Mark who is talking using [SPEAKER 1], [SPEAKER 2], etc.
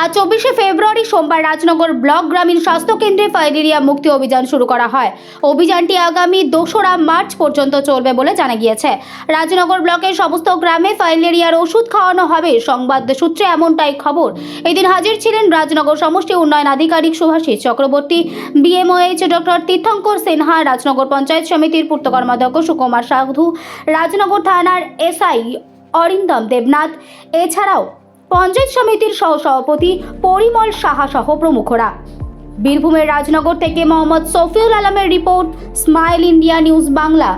[SPEAKER 1] আজ চব্বিশে ফেব্রুয়ারি সোমবার রাজনগর ব্লক গ্রামীণ স্বাস্থ্য কেন্দ্রে ফাইলেরিয়া মুক্তি অভিযান শুরু করা হয়। অভিযানটি আগামী দোসরা মার্চ পর্যন্ত চলবে বলে জানা গিয়েছে। রাজনগর ব্লকের সমস্ত গ্রামে ফাইলেরিয়ার ওষুধ খাওয়ানো হবে। সংবাদ সূত্রে এমনটাই খবর। এদিন হাজির ছিলেন রাজনগর সমষ্টি উন্নয়ন আধিকারিক সুভাষিস চক্রবর্তী, বিএমওএইচ ডক্টর তীর্থঙ্কর সিনহা, রাজনগর পঞ্চায়েত সমিতির পূর্ত কর্মাধ্যক্ষ সুকুমার সাধু, রাজনগর থানার এসআই অরিন্দম দেবনাথ, এছাড়াও পঞ্চায়েত সমিতির সহ সভাপতি পরিমল সাহা সহ প্রমুখরা। বীরভূমের রাজনগর থেকে মোহাম্মদ সফিউল আলমের report, smile India news Bangla.